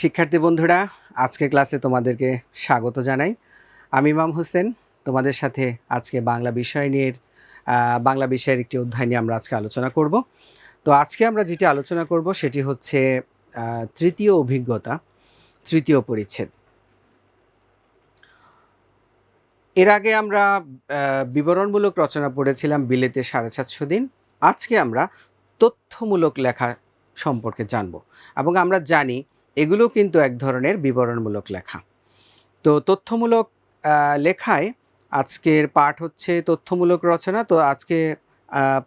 শিক্ষার্থী বন্ধুরা, আজকের ক্লাসে তোমাদেরকে স্বাগত জানাই। আমি ইমাম হোসেন, তোমাদের সাথে আজকে বাংলা বিষয় নিয়ে বাংলা বিষয়ের একটি অধ্যায় নিয়ে আমরা আজকে আলোচনা করব। তো আজকে আমরা যেটি আলোচনা করব, সেটি হচ্ছে তৃতীয় অভিজ্ঞতা, তৃতীয় পরিচ্ছেদ। এর আগে আমরা বিবরণমূলক রচনা পড়েছিলাম বিলেতে সাড়ে সাতশো দিন। আজকে আমরা তথ্যমূলক লেখা সম্পর্কে জানব এবং আমরা জানি এগুলো কিন্তু এক ধরনের বিবরণমূলক লেখা। তো তথ্যমূলক লেখায় আজকের পাঠ হচ্ছে তথ্যমূলক রচনা। তো আজকে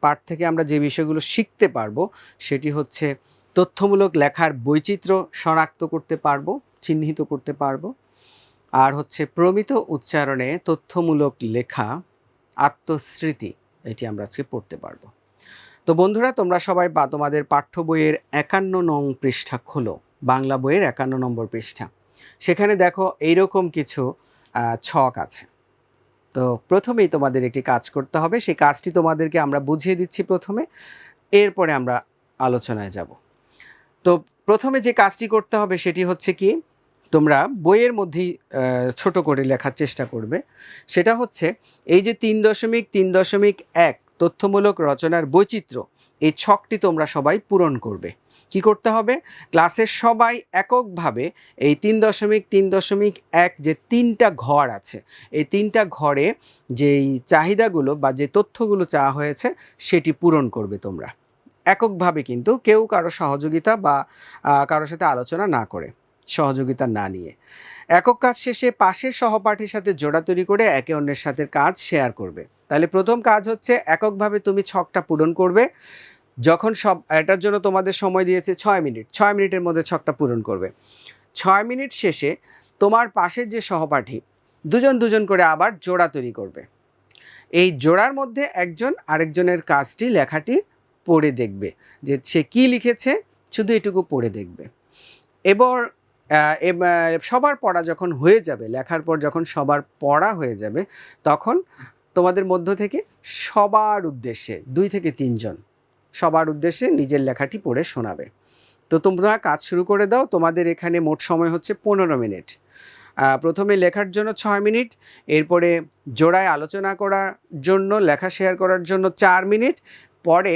পাঠ থেকে আমরা যে বিষয়গুলো শিখতে পারব, সেটি হচ্ছে তথ্যমূলক লেখার বৈচিত্র্য শনাক্ত করতে পারব, চিহ্নিত করতে পারব। আর হচ্ছে প্রমিত উচ্চারণে তথ্যমূলক লেখা, আত্মস্মৃতি, এটি আমরা আজকে পড়তে পারব। তো বন্ধুরা, তোমরা সবাই বা তোমাদের পাঠ্য বইয়ের একান্ন নং পৃষ্ঠা খোলো। বাংলা বইয়ের একান্ন নম্বর পৃষ্ঠা। সেখানে দেখো এইরকম কিছু ছক আছে। তো প্রথমেই তোমাদের একটি কাজ করতে হবে, সেই কাজটি তোমাদেরকে আমরা বুঝিয়ে দিচ্ছি প্রথমে, এরপরে আমরা আলোচনায় যাব। তো প্রথমে যে কাজটি করতে হবে সেটি হচ্ছে কি, তোমরা বইয়ের মধ্যেই ছোট করে লেখার চেষ্টা করবে। সেটা হচ্ছে, এই যে তিন দশমিক তিন দশমিক এক তথ্যমূলক রচনার বৈচিত্র্য, এই ছকটি তোমরা সবাই পূরণ করবে। কি করতে হবে? ক্লাসের সবাই এককভাবে এই তিন দশমিক তিন দশমিক এক যে তিনটা ঘর আছে, এই তিনটা ঘরে যেই চাহিদাগুলো বা যে তথ্যগুলো চাওয়া হয়েছে, সেটি পূরণ করবে তোমরা। এককভাবে কিন্তু কেউ কারও সহযোগিতা বা কারোর সাথে আলোচনা না করে, সহযোগিতা না নিয়ে। একক কাজ শেষে পাশের সহপাঠীর সাথে জোড়া তৈরি করে একে অন্যের সাথে কাজ শেয়ার করবে। তাহলে প্রথম কাজ হচ্ছে, এককভাবে তুমি ছকটা পূরণ করবে। যখন সব, এটার জন্য তোমাদের সময় দিয়েছে ছয় মিনিট। ছয় মিনিটের মধ্যে ছকটা পূরণ করবে। ছয় মিনিট শেষে তোমার পাশের যে সহপাঠী, দুজন দুজন করে আবার জোড়া তৈরি করবে। এই জোড়ার মধ্যে একজন আরেকজনের কাজটি, লেখাটি পড়ে দেখবে যে সে কি লিখেছে, শুধু এটুকু পড়ে দেখবে। এবার এব- সবার পড়া যখন হয়ে যাবে, লেখার পর যখন সবার পড়া হয়ে যাবে, তখন তোমাদের মধ্য থেকে সবার উদ্দেশ্যে, দুই থেকে তিনজন সবার উদ্দেশ্যে নিজের লেখাটি পড়ে শোনাবে। তো তোমরা কাজ শুরু করে দাও, তোমাদের এখানে মোট সময় হচ্ছে পনেরো মিনিট। প্রথমে লেখার জন্য ছয় মিনিট, এরপরে জোড়ায় আলোচনা করার জন্য, লেখা শেয়ার করার জন্য চার মিনিট, পরে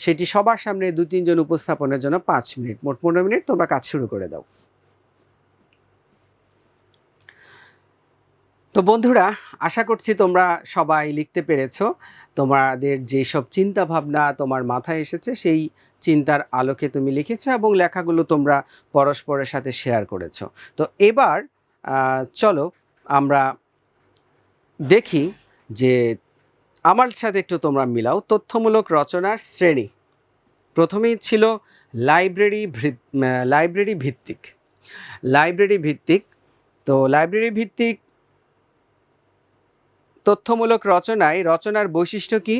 সেটি সবার সামনে দু তিনজন উপস্থাপনের জন্য পাঁচ মিনিট। মোট পনেরো মিনিট তোমরা কাজ শুরু করে দাও। তো বন্ধুরা, আশা করছি তোমরা সবাই লিখতে পেরেছ। তোমাদের যেসব চিন্তা ভাবনা তোমার মাথায় এসেছে, সেই চিন্তার আলোকে তুমি লিখেছো এবং লেখাগুলো তোমরা পরস্পরের সাথে শেয়ার করেছ। তো এবার চলো আমরা দেখি যে আমার সাথে একটু তোমরা মিলাও। তথ্যমূলক রচনার শ্রেণি। প্রথমেই ছিল লাইব্রেরি লাইব্রেরি ভিত্তিক। লাইব্রেরি ভিত্তিক, তো লাইব্রেরি ভিত্তিক তথ্যমূলক রচনায় রচনার বৈশিষ্ট্য কি?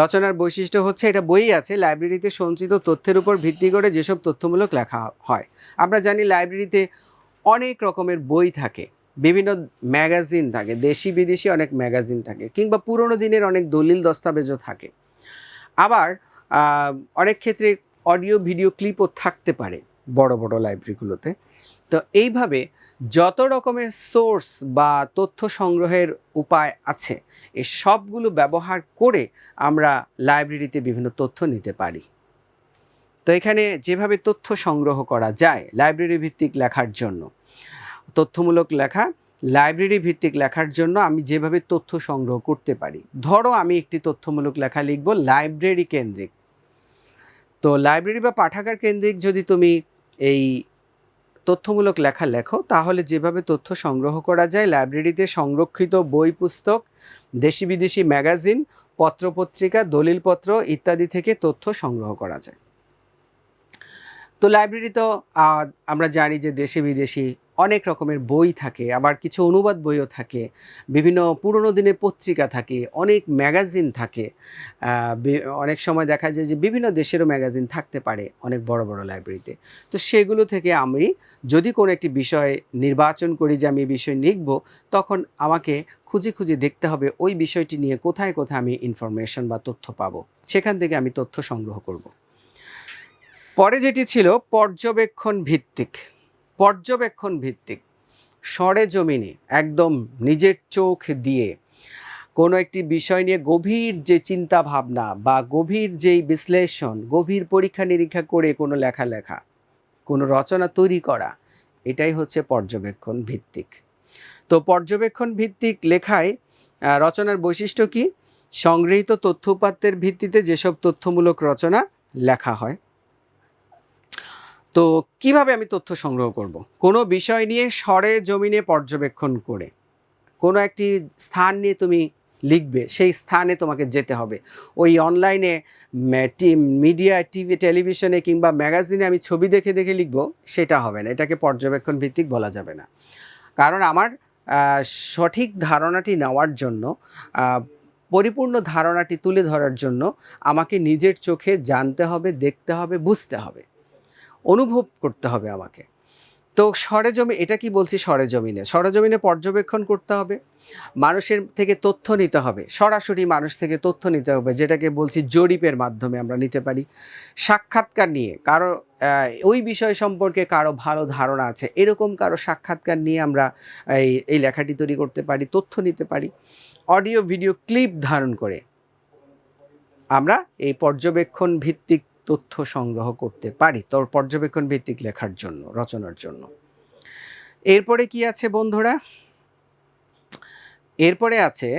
রচনার বৈশিষ্ট্য হচ্ছে এটা বই আছে, লাইব্রেরিতে সঞ্চিত তথ্যের উপর ভিত্তি করে যেসব তথ্যমূলক লেখা হয়। আমরা জানি লাইব্রেরিতে অনেক রকমের বই থাকে, বিভিন্ন ম্যাগাজিন থাকে, দেশি বিদেশি অনেক ম্যাগাজিন থাকে, কিংবা পুরোনো দিনের অনেক দলিল দস্তাবেজও থাকে। আবার অনেক ক্ষেত্রে অডিও, ভিডিও, ক্লিপও থাকতে পারে বড় বড় লাইব্রেরিগুলোতে। তো এইভাবে যত রকমের সোর্স বা তথ্য সংগ্রহের উপায় আছে, এ সবগুলো ব্যবহার করে আমরা লাইব্রেরিতে বিভিন্ন তথ্য নিতে পারি। তো এখানে যেভাবে তথ্য সংগ্রহ করা যায় লাইব্রেরি ভিত্তিক লেখার জন্য, তথ্যমূলক লেখা, লাইব্রেরি ভিত্তিক লেখার জন্য আমি যেভাবে তথ্য সংগ্রহ করতে পারি। ধরো আমি একটি তথ্যমূলক লেখা লিখব, লাইব্রেরি কেন্দ্রিক। তো লাইব্রেরি বা পাঠাগার কেন্দ্রিক যদি তুমি এই তথ্যমূলক লেখা লেখো, তাহলে যেভাবে তথ্য সংগ্রহ করা যায়, লাইব্রেরিতে সংরক্ষিত বই পুস্তক, দেশি বিদেশি ম্যাগাজিন, পত্রপত্রিকা, দলিলপত্র ইত্যাদি থেকে তথ্য সংগ্রহ করা যায়। তো লাইব্রেরি তো আমরা জানি যে দেশি বিদেশি অনেক রকমের বই থাকে, আবার কিছু অনুবাদ বইও থাকে, বিভিন্ন পুরনো দিনের পত্রিকা থাকে, অনেক ম্যাগাজিন থাকে। অনেক সময় দেখা যায় যে বিভিন্ন দেশেরও ম্যাগাজিন থাকতে পারে অনেক বড় বড় লাইব্রেরিতে। তো সেগুলো থেকে আমি যদি কোনো একটি বিষয় নির্বাচন করি যে আমি এই বিষয় লিখব, তখন আমাকে খুঁজে খুঁজে দেখতে হবে ওই বিষয়টি নিয়ে কোথায় কোথায় আমি ইনফরমেশন বা তথ্য পাবো। সেখান থেকে আমি তথ্য সংগ্রহ করব। পরে যেটি ছিল পর্যবেক্ষণ ভিত্তিক। পর্যবেক্ষণ ভিত্তিক। সরে জমিনে একদম নিজের চোখ দিয়ে কোনো একটি বিষয় নিয়ে গভীর যে চিন্তা ভাবনা বা গভীর যেই বিশ্লেষণ, গভীর পরীক্ষা নিরীক্ষা করে কোনো লেখা লেখা, কোনো রচনা তৈরি করা, এটাই হচ্ছে পর্যবেক্ষণ ভিত্তিক। তো পর্যবেক্ষণ ভিত্তিক লেখায় রচনার বৈশিষ্ট্য কি? সংগৃহীত তথ্য উপাত্তের ভিত্তিতে যেসব তথ্যমূলক রচনা লেখা হয় তো কীভাবে আমি তথ্য সংগ্রহ করব? কোনো বিষয় নিয়ে সরে জমিনে পর্যবেক্ষণ করে, কোনো একটি স্থান নিয়ে তুমি লিখবে, সেই স্থানে তোমাকে যেতে হবে। ওই অনলাইনে মিডিয়া, টিভি, টেলিভিশনে কিংবা ম্যাগাজিনে আমি ছবি দেখে দেখে লিখব, সেটা হবে না। এটাকে পর্যবেক্ষণ ভিত্তিক বলা যাবে না। কারণ আমার সঠিক ধারণাটি নেওয়ার জন্য পরিপূর্ণ ধারণাটি তুলে ধরার জন্য আমাকে নিজের চোখে জানতে হবে, দেখতে হবে, বুঝতে হবে। অনুভব করতে হবে আমাকে। তো সরেজমি, এটা কি বলছি সরেজমিনে? সরেজমিনে পর্যবেক্ষণ করতে হবে, মানুষের থেকে তথ্য নিতে হবে, সরাসরি মানুষ থেকে তথ্য নিতে হবে, যেটাকে বলছি জরিপের মাধ্যমে আমরা নিতে পারি। সাক্ষাৎকার নিয়ে কারও ওই বিষয় সম্পর্কে কারও ভালো ধারণা আছে, এরকম কারও সাক্ষাৎকার নিয়ে আমরা এই এই লেখাটি তৈরি করতে পারি, তথ্য নিতে পারি, অডিও, ভিডিও, ক্লিপ ধারণ করে। আমরা এই পর্যবেক্ষণ ভিত্তিক তথ্য সংগ্রহ করতে পারি তোর পর্যবেক্ষণ ভিত্তিক লেখার জন্য, রচনার জন্য। এরপরে কি আছে বন্ধুরা? এরপরে আছে,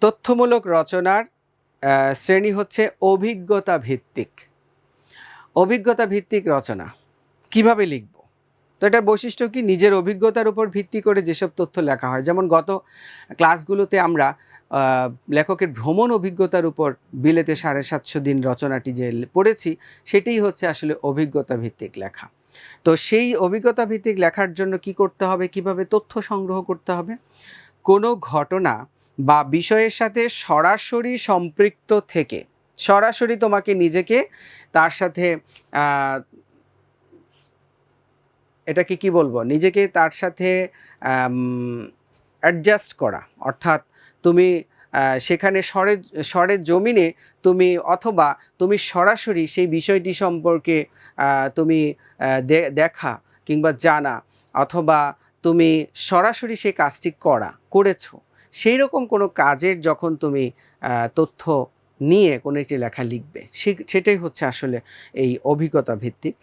তথ্যমূলক রচনার শ্রেণি হচ্ছে অভিজ্ঞতা ভিত্তিক। অভিজ্ঞতা ভিত্তিক রচনা। কীভাবে লিখব? তো এটার বৈশিষ্ট্য কি? নিজের অভিজ্ঞতার উপর ভিত্তি করে যেসব তথ্য লেখা হয়। যেমন গত ক্লাসগুলোতে আমরা লেখকের ভ্রমণ অভিজ্ঞতার উপর বিলেতে সাড়ে সাতশো দিন রচনাটি যে পড়েছি, সেটাই হচ্ছে আসলে অভিজ্ঞতা ভিত্তিক লেখা। তো সেই অভিজ্ঞতা ভিত্তিক লেখার জন্য কি করতে হবে? কীভাবে তথ্য সংগ্রহ করতে হবে? কোনো ঘটনা বা বিষয়ের সাথে সরাসরি সম্পৃক্ত থেকে, সরাসরি তোমাকে নিজেকে তার সাথে এটাকে কি বলব? নিজেকে তার সাথে অ্যাডজাস্ট করা। অর্থাৎ তুমি সেখানে সরে সরে জমিনে তুমি অথবা তুমি সরাসরি সেই বিষয়টি সম্পর্কে তুমি দেখা কিংবা জানা অথবা তুমি সরাসরি সেই কাজটি করা, করেছ। সেই রকম কোনো কাজের যখন তুমি তথ্য নিয়ে কোনো একটি লেখা লিখবে। সেটাই হচ্ছে আসলে এই অভিজ্ঞতা ভিত্তিক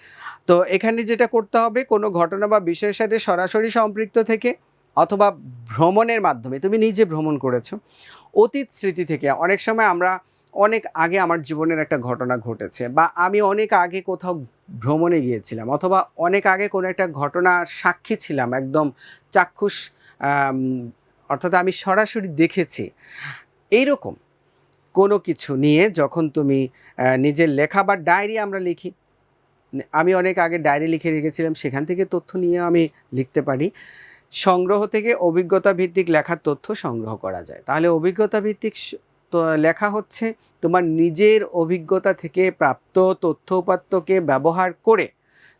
তো এখানে যেটা করতে হবে, কোনো ঘটনা বা বিষয়ের সাথে সরাসরি সম্পৃক্ত থেকে অথবা ভ্রমণের মাধ্যমে, তুমি নিজে ভ্রমণ করেছ, অতীত স্মৃতি থেকে, অনেক সময় আমরা অনেক আগে আমার জীবনের একটা ঘটনা ঘটেছে বা আমি অনেক আগে কোথাও ভ্রমণে গিয়েছিলাম অথবা অনেক আগে কোনো একটা ঘটনার সাক্ষী ছিলাম, একদম চাক্ষুষ অর্থাৎ আমি সরাসরি দেখেছি। এইরকম কোনো কিছু নিয়ে যখন তুমি নিজের লেখা বা ডায়েরি আমরা লিখি, আমি অনেক আগে ডায়েরি লিখে রেখেছিলাম, সেখান থেকে তথ্য নিয়ে আমি লিখতে পারি। সংগ্রহ থেকে অভিজ্ঞতা ভিত্তিক লেখার তথ্য সংগ্রহ করা যায়। তাহলে অভিজ্ঞতা ভিত্তিক লেখা হচ্ছে তোমার নিজের অভিজ্ঞতা থেকে প্রাপ্ত তথ্য উপাত্তকে ব্যবহার করে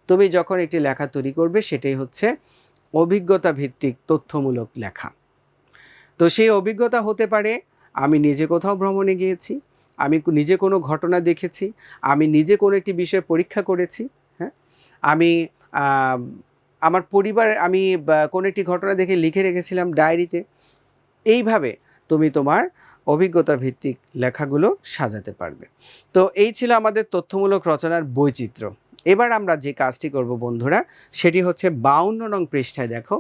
তুমি যখন একটি লেখা তৈরি করবে, সেটাই হচ্ছে অভিজ্ঞতা ভিত্তিক তথ্যমূলক লেখা। তো সেই অভিজ্ঞতা হতে পারে আমি নিজে কোথাও ভ্রমণে গিয়েছি, আমি নিজে কোনো ঘটনা দেখেছি, আমি নিজে কোনো একটি বিষয়ে পরীক্ষা করেছি হ্যাঁ? আমি আমার পরিবার, আমি কোনো একটি ঘটনা দেখে লিখে রেখেছিলাম ডায়েরিতে। এইভাবে তুমি তোমার অভিজ্ঞতা ভিত্তিক লেখাগুলো সাজাতে পারবে। তো এই ছিল আমাদের তথ্যমূলক রচনার বৈচিত্র্য। এবার আমরা যে কাজটি করব বন্ধুরা, সেটি হচ্ছে বাউন্ন নং পৃষ্ঠায় দেখো।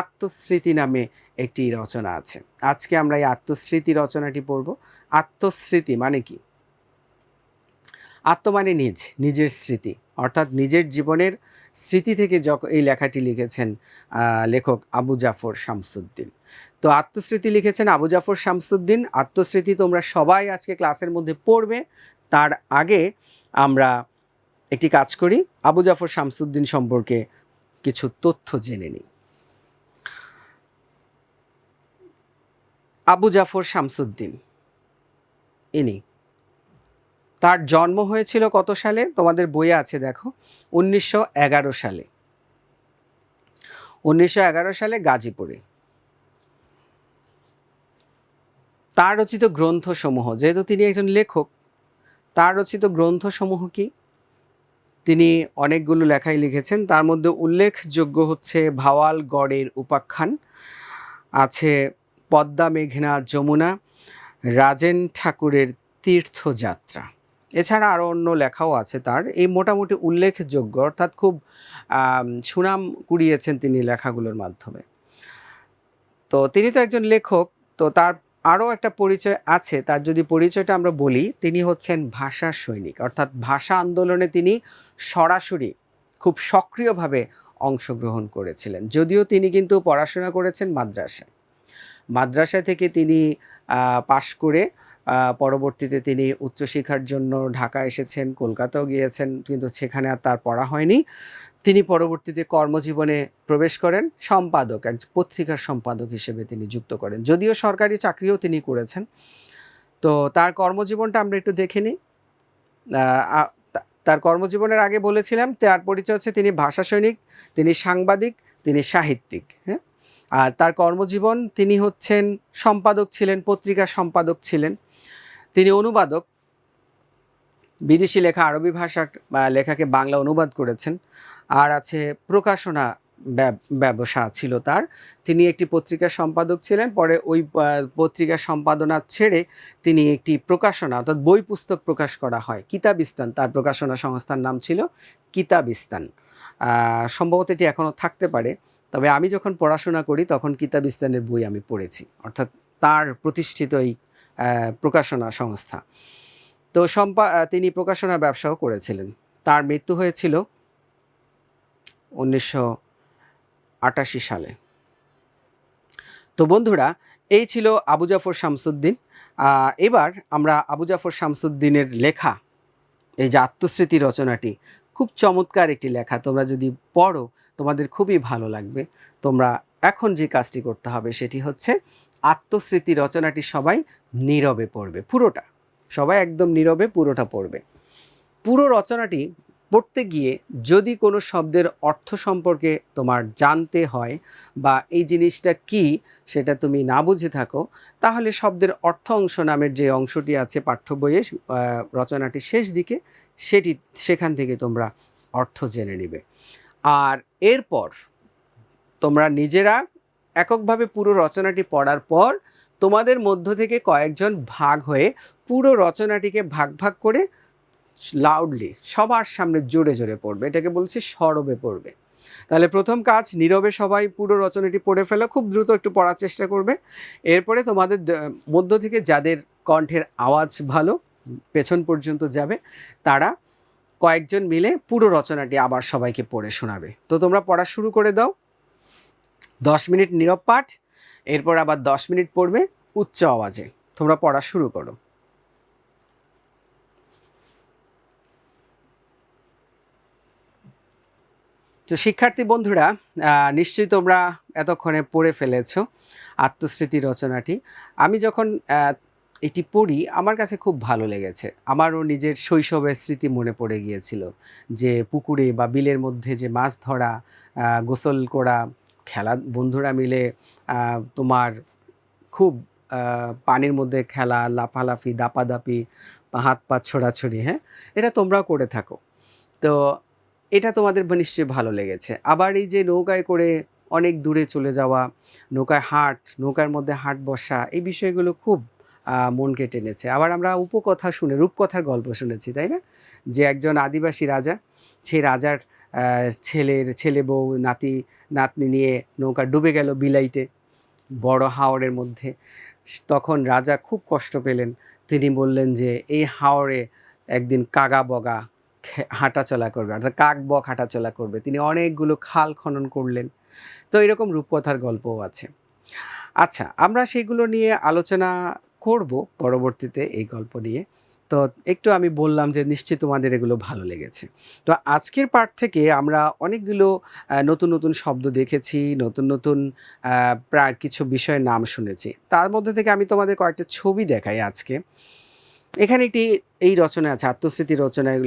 আত্মস্মৃতি নামে একটি রচনা আছে। আজকে আমরা এই আত্মস্মৃতি রচনাটি পড়ব। আত্মস্মৃতি মানে কি? আত্ম মানে নিজ, নিজের স্মৃতি। অর্থাৎ নিজের জীবনের স্মৃতি থেকে যখন এই লেখাটি লিখেছেন লেখক আবু জাফর শামসুদ্দিন। তো আত্মস্মৃতি লিখেছেন আবু জাফর শামসুদ্দিন। আত্মস্মৃতি তোমরা সবাই আজকে ক্লাসের মধ্যে পড়বে। তার আগে আমরা একটি কাজ করি। আবু জাফর শামসুদ্দিন সম্পর্কে কিছু তথ্য জেনে নিই। আবু জাফর শামসুদ্দিন। ইনি। তার জন্ম হয়েছিল কত সালে? তোমাদের বইয়ে আছে, দেখো। উনিশশো এগারো সালে। উনিশশো এগারো সালে গাজীপুরে। তার রচিত গ্রন্থসমূহ, যেহেতু তিনি একজন লেখক, তার রচিত গ্রন্থসমূহ কি? তিনি অনেকগুলো লেখাই লিখেছেন। তার মধ্যে উল্লেখযোগ্য হচ্ছে ভাওয়াল গড়ের উপাখ্যান, আছে পদ্মা মেঘনা যমুনা, রাজেন ঠাকুরের তীর্থযাত্রা। এছাড়া আরও অন্য লেখাও আছে তার। এই মোটামুটি উল্লেখযোগ্য, অর্থাৎ খুব সুনাম কুড়িয়েছেন তিনি লেখাগুলোর মাধ্যমে। তো তিনি তো একজন লেখক, তো তার আরও একটা পরিচয় আছে। তার যদি পরিচয়টা আমরা বলি, তিনি হচ্ছেন ভাষা সৈনিক। অর্থাৎ ভাষা আন্দোলনে তিনি সরাসরি খুব সক্রিয়ভাবে অংশগ্রহণ করেছিলেন। যদিও তিনি কিন্তু পড়াশোনা করেছেন মাদ্রাসায়। মাদ্রাসা থেকে তিনি পাশ করে পরবর্তীতে তিনি উচ্চশিক্ষার জন্য ঢাকা এসেছেন, কলকাতাও গিয়েছেন, কিন্তু সেখানে আর তার পড়া হয়নি। তিনি পরবর্তীতে কর্মজীবনে প্রবেশ করেন, সম্পাদক, এক পত্রিকার সম্পাদক হিসেবে তিনি যুক্ত করেন। যদিও সরকারি চাকরিও তিনি করেছেন। তো তার কর্মজীবনটা আমরা একটু দেখে নিই। তার কর্মজীবনের আগে বলেছিলাম, তার পরিচয় হচ্ছে তিনি ভাষা সৈনিক, তিনি সাংবাদিক, তিনি সাহিত্যিক হ্যাঁ? আর তার কর্মজীবন তিনি হচ্ছেন সম্পাদক ছিলেন, পত্রিকার সম্পাদক ছিলেন। তিনি অনুবাদক। বিদেশি লেখা আরবি ভাষা লেখাকে বাংলা অনুবাদ করেছেন। আর আছে প্রকাশনা ব্যবসা ছিল তার। তিনি একটি পত্রিকার সম্পাদক ছিলেন। পরে ওই পত্রিকার সম্পাদনা ছেড়ে তিনি একটি প্রকাশনা, অর্থাৎ বই পুস্তক প্রকাশ করা হয়। কিতাবিস্তান, তার প্রকাশনা সংস্থার নাম ছিল কিতাবিস্তান। সম্ভবত এটি এখনও থাকতে পারে। তবে আমি যখন পড়াশোনা করি, তখন কিতাব ইস্তানের বই আমি পড়েছি। অর্থাৎ তার প্রতিষ্ঠিত এই প্রকাশনা সংস্থা। তো সম্পা তিনি প্রকাশনা ব্যবসাও করেছিলেন। তার মৃত্যু হয়েছিল উনিশশো আটাশি সালে। তো বন্ধুরা, এই ছিল আবু জাফর শামসুদ্দিন। এবার আমরা আবু জাফর শামসুদ্দিনের লেখা, এই যে আত্মস্মৃতি রচনাটি খুব চমৎকার একটি লেখা। তোমরা যদি পড়ো তোমাদের খুবই ভালো লাগবে। তোমরা এখন যে কাজটি করতে হবে সেটি হচ্ছে আত্মস্মৃতি রচনাটি সবাই নীরবে পড়বে পুরোটা। সবাই একদম নীরবে পুরোটা পড়বে। পুরো রচনাটি পড়তে গিয়ে যদি কোনো শব্দের অর্থ সম্পর্কে তোমার জানতে হয় বা এই জিনিসটা কি সেটা তুমি না বুঝে থাকো তাহলে শব্দের অর্থ অংশ নামের যে অংশটি আছে পাঠ্য বইয়ে আহ, রচনাটির শেষ দিকে সেটি সেখান থেকে তোমরা অর্থ জেনে নেবে। আর এরপর তোমরা নিজেরা এককভাবে পুরো রচনাটি পড়ার পর তোমাদের মধ্য থেকে কয়েকজন ভাগ হয়ে পুরো রচনাটিকে ভাগ ভাগ করে লাউডলি সবার সামনে জোরে জোরে পড়বে। এটাকে বলছি সরবে পড়বে। তাহলে প্রথম কাজ, নীরবে সবাই পুরো রচনাটি পড়ে ফেলো, খুব দ্রুত একটু পড়ার চেষ্টা করবে। এরপরে তোমাদের মধ্য থেকে যাদের কণ্ঠের আওয়াজ ভালো পেছন পর্যন্ত যাবে, তারা কয়েকজন মিলে পুরো রচনাটি আবার সবাইকে পড়ে শোনাবে। তো তোমরা পড়া শুরু করে দাও। দশ মিনিট নীরব পাঠ, এরপর আবার দশ মিনিট পড়বে উচ্চ আওয়াজে। তোমরা পড়া শুরু করো। তো শিক্ষার্থী বন্ধুরা নিশ্চয়ই তোমরা এতক্ষণে পড়ে ফেলেছো আত্মস্মৃতি রচনাটি। আমি যখন এটি পড়ি আমার কাছে খুব ভালো লেগেছে। আমারও নিজের শৈশবের স্মৃতি মনে পড়ে গিয়েছিল যে পুকুরে বা বিলের মধ্যে যে মাছ ধরা গোসল করা, খেলা, বন্ধুরা মিলে তোমার খুব পানির মধ্যে খেলা, লাফালাফি, দাপাদাপি হাত, পা ছোড়াছড়ি হ্যাঁ? এটা তোমরাও করে থাকো। তো এটা তোমাদের নিশ্চয়ই ভালো লেগেছে। আবার এই যে নৌকায় করে অনেক দূরে চলে যাওয়া, নৌকায় হাট, নৌকার মধ্যে হাট বসা, এই বিষয়গুলো খুব মনকে টেনেছে। আবার আমরা উপকথা শুনে, রূপকথার গল্প শুনেছি, তাই না? যে একজন আদিবাসী রাজা, সেই রাজার ছেলের, ছেলে বউ, নাতি, নাতনি নিয়ে নৌকা ডুবে গেল বিলাইতে, বড় হাওরের মধ্যে। তখন রাজা খুব কষ্ট পেলেন। তিনি বললেন যে, এই হাওরে একদিন কাগা বগা হাঁটাচলা করবে। অর্থাৎ কাক বক হাঁটাচলা করবে। তিনি অনেকগুলো খাল খনন করলেন। তো এরকম রূপকথার গল্পও আছে। আচ্ছা আমরা সেগুলো নিয়ে আলোচনা করব পরবর্তীতে এই গল্প নিয়ে। তো একটু আমি বললাম যে নিশ্চয়ই তোমাদের এগুলো ভালো লেগেছে। তো আজকের পাঠ থেকে আমরা অনেকগুলো নতুন নতুন শব্দ দেখেছি, নতুন নতুন প্রায় কিছু বিষয়ের নাম শুনেছি। তার মধ্যে থেকে আমি তোমাদের কয়েকটা ছবি দেখাই আজকে। এখানে একটি, এই রচনা আছে আত্মস্মৃতি রচনায়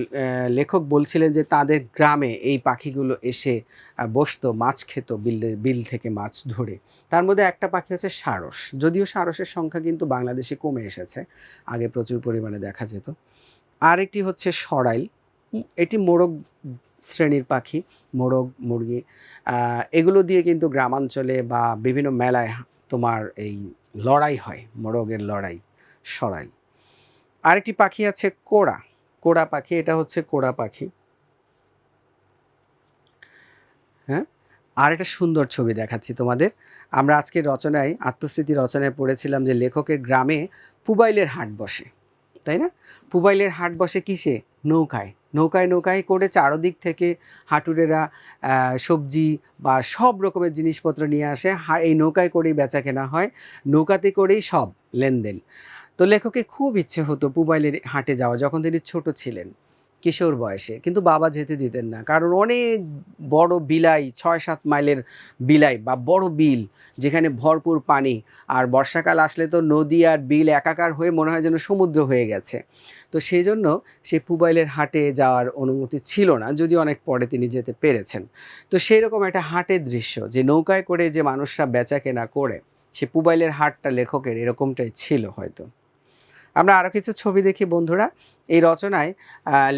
লেখক বলছিলেন যে তাদের গ্রামে এই পাখিগুলো এসে বসতো, মাছ খেত বিল বিল থেকে মাছ ধরে। তার মধ্যে একটা পাখি হচ্ছে সারস। যদিও সারসের সংখ্যা কিন্তু বাংলাদেশে কমে এসেছে, আগে প্রচুর পরিমাণে দেখা যেত। আরেকটি হচ্ছে সরাইল। এটি মোরগ শ্রেণির পাখি, মোরগ, মুরগি এগুলো দিয়ে কিন্তু গ্রামাঞ্চলে বা বিভিন্ন মেলায় তোমার এই লড়াই হয়, মোরগের লড়াই সরাই আরেকটি পাখি আছে কোড়া। কোড়া পাখি, এটা হচ্ছে কোড়া পাখি। হ্যাঁ? আর একটা সুন্দর ছবি দেখাচ্ছি তোমাদের। আমরা আজকে রচনায় আত্মস্মৃতি রচনায় পড়েছিলাম যে লেখকের গ্রামে পুবাইলের হাট বসে, তাই না? পুবাইলের হাট বসে কিসে? নৌকায়। নৌকায় নৌকায় করে চারোদিক থেকে হাটুরেরা সবজি বা সব রকমের জিনিসপত্র নিয়ে আসে। এই নৌকায় করেই বেচা কেনা হয়। নৌকাতে করেই সব লেনদেন। তো লেখকের খুব ইচ্ছে হতো পুবাইলের হাটে যাওয়া, যখন তিনি ছোট ছিলেন, কিশোর বয়সে। কিন্তু বাবা যেতে দিতেন না, কারণ অনেক বড় বিলাই ছয় সাত মাইলের বিলাই বা বড় বিল, যেখানে ভরপুর পানি, আর বর্ষাকাল আসলে তো নদী আর বিল একাকার হয়ে মনে হয় যেন সমুদ্র হয়ে গেছে। তো সেই জন্য সে পুবাইলের হাটে যাওয়ার অনুমতি ছিল না যদি অনেক পরে তিনি যেতে পেরেছেন। তো সেই রকম একটা হাটের দৃশ্য, যে নৌকায় করে যে মানুষরা বেচা কেনা করে, সে পুবাইলের হাটটা লেখকের এরকমটাই ছিল হয়তো। আমরা আরও কিছু ছবি দেখি, বন্ধুরা। এই রচনায়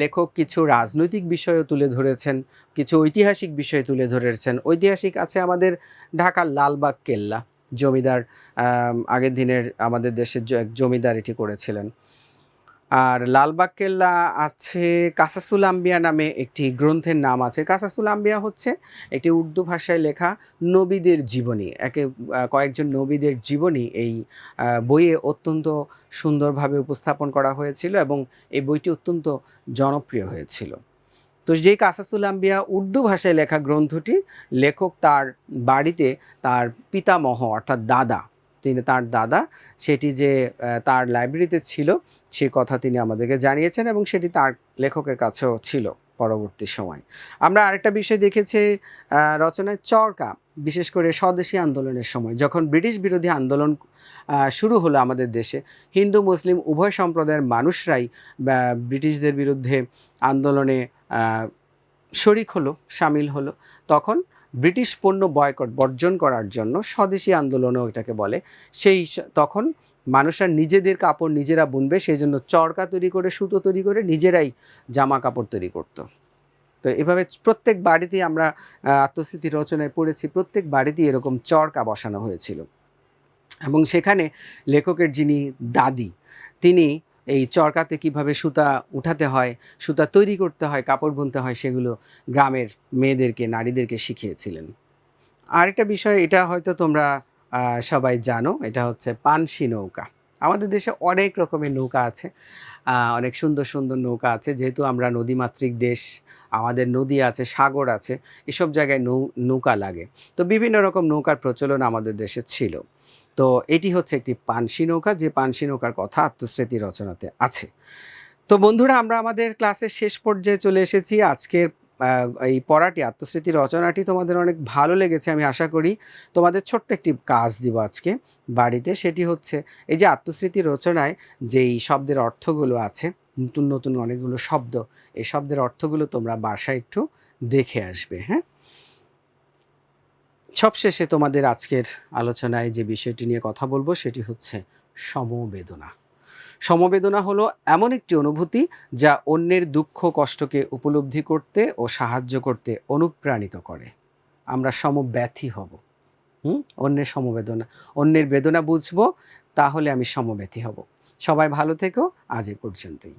লেখক কিছু রাজনৈতিক বিষয়ও তুলে ধরেছেন, কিছু ঐতিহাসিক বিষয় তুলে ধরেছেন। ঐতিহাসিক আছে আমাদের ঢাকার লালবাগ কেল্লা, জমিদার আগের দিনের আমাদের দেশের এক জমিদার এটি করেছিলেন। আর লালবাগ কেল্লা আছে কাসাসুল আম্বিয়া নামে একটি গ্রন্থের নাম আছে। কাসাসুল আম্বিয়া হচ্ছে একটি উর্দু ভাষায় লেখা নবীদের জীবনী। একে কয়েকজন নবীদের জীবনী এই বইয়ে অত্যন্ত সুন্দরভাবে উপস্থাপন করা হয়েছিল এবং এই বইটি অত্যন্ত জনপ্রিয় হয়েছিল। তো যেই কাসাসুল আম্বিয়া উর্দু ভাষায় লেখা গ্রন্থটি, লেখক তার বাড়িতে তার পিতামহ অর্থাৎ দাদা তিনি তার দাদা, সেটি যে তার লাইব্রেরিতে ছিল, সে কথা তিনি আমাদেরকে জানিয়েছেন এবং সেটি তার লেখকের কাছেও ছিল পরবর্তী সময়। আমরা আরেকটা বিষয় দেখেছি রচনায় চরকা, বিশেষ করে স্বদেশী আন্দোলনের সময়, যখন ব্রিটিশ বিরোধী আন্দোলন শুরু হলো আমাদের দেশে, হিন্দু, মুসলিম, উভয় সম্প্রদায়ের মানুষরাই ব্রিটিশদের বিরুদ্ধে আন্দোলনে শরিক হলো, সামিল হলো, তখন ব্রিটিশ পণ্য বয়কট বর্জন করার জন্য স্বদেশী আন্দোলনও এটাকে বলে। সেই তখন মানুষরা নিজেদের কাপড় নিজেরা বুনবে সেই জন্য চরকা তৈরি করে সুতো তৈরি করে নিজেরাই জামা কাপড় তৈরি করতো। তো এভাবে প্রত্যেক বাড়িতেই আমরা আহ, আত্মস্মৃতি রচনায় পড়েছি প্রত্যেক বাড়িতেই এরকম চরকা বসানো হয়েছিল। এবং সেখানে লেখকের যিনি দাদি তিনি এই চরকাতে কীভাবে সুতা উঠাতে হয়, সুতা তৈরি করতে হয়, কাপড় বুনতে হয়, সেগুলো গ্রামের মেয়েদেরকে, নারীদেরকে শিখিয়েছিলেন। আরেকটা বিষয়, এটা হয়তো তোমরা সবাই জানো, এটা হচ্ছে পানসি নৌকা। আমাদের দেশে অনেক রকমের নৌকা আছে অনেক সুন্দর সুন্দর নৌকা আছে, যেহেতু আমরা নদীমাতৃক দেশ, আমাদের নদী আছে, সাগর আছে, এসব জায়গায় নৌ, নৌকা লাগে। তো বিভিন্ন রকম নৌকার প্রচলন আমাদের দেশে ছিল। তো এটি হচ্ছে একটি পানসি নৌকা, যে পানসি নৌকার কথা আত্মস্মৃতি রচনাতে আছে। তো বন্ধুরা, আমরা আমাদের ক্লাসের শেষ পর্যায়ে চলে এসেছি। আজকের এই পড়াটি, আত্মস্মৃতি রচনাটি তোমাদের অনেক ভালো লেগেছে, আমি আশা করি। তোমাদের ছোট্ট একটি কাজ দিব আজকে বাড়িতে, সেটি হচ্ছে এই যে আত্মস্মৃতি রচনায় যেই শব্দের অর্থগুলো আছে, নতুন নতুন অনেকগুলো শব্দ, এই শব্দের অর্থগুলো তোমরা বাসায় একটু দেখে আসবে হ্যাঁ? সবশেষে তোমাদের আজকের আলোচনায় যে বিষয়টি নিয়ে কথা বলব সেটি হচ্ছে সমবেদনা। সমবেদনা হলো এমন একটি অনুভূতি যা অন্যের দুঃখ, কষ্টকে উপলব্ধি করতে ও সাহায্য করতে অনুপ্রাণিত করে। আমরা সমব্যথী হব। হুম? অন্যের সমবেদনা, অন্যের বেদনা বুঝব, তাহলে আমি সমব্যথী হব। সবাই ভালো থেকো, আজ এ পর্যন্তই।